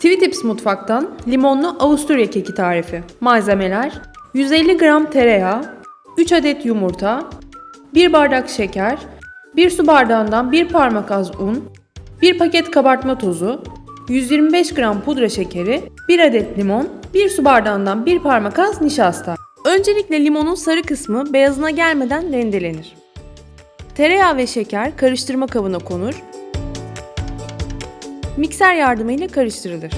Twitips mutfaktan limonlu Avusturya keki tarifi. Malzemeler 150 gram tereyağı, 3 adet yumurta, 1 bardak şeker, 1 su bardağından 1 parmak az un, 1 paket kabartma tozu, 125 gram pudra şekeri, 1 adet limon, 1 su bardağından 1 parmak az nişasta. Öncelikle limonun sarı kısmı beyazına gelmeden rendelenir. Tereyağı ve şeker karıştırma kabına konur. Mikser yardımıyla karıştırılır.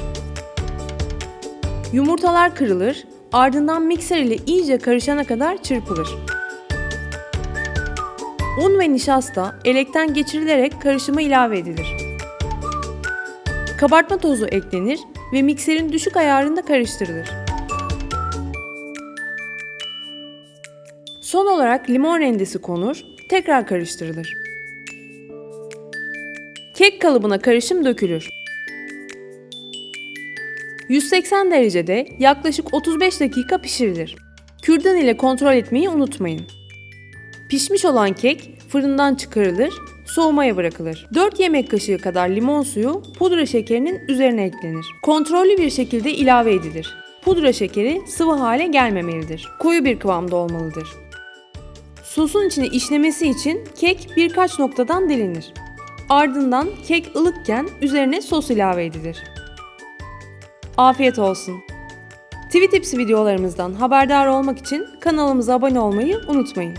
Yumurtalar kırılır, ardından mikser ile iyice karışana kadar çırpılır. Un ve nişasta elekten geçirilerek karışıma ilave edilir. Kabartma tozu eklenir ve mikserin düşük ayarında karıştırılır. Son olarak limon rendesi konur, tekrar karıştırılır. Kek kalıbına karışım dökülür. 180 derecede yaklaşık 35 dakika pişirilir. Kürdan ile kontrol etmeyi unutmayın. Pişmiş olan kek fırından çıkarılır, soğumaya bırakılır. 4 yemek kaşığı kadar limon suyu pudra şekerinin üzerine eklenir. Kontrollü bir şekilde ilave edilir. Pudra şekeri sıvı hale gelmemelidir. Koyu bir kıvamda olmalıdır. Sosun içine işlemesi için kek birkaç noktadan delinir. Ardından kek ılıkken üzerine sos ilave edilir. Afiyet olsun. Tweetips videolarımızdan haberdar olmak için kanalımıza abone olmayı unutmayın.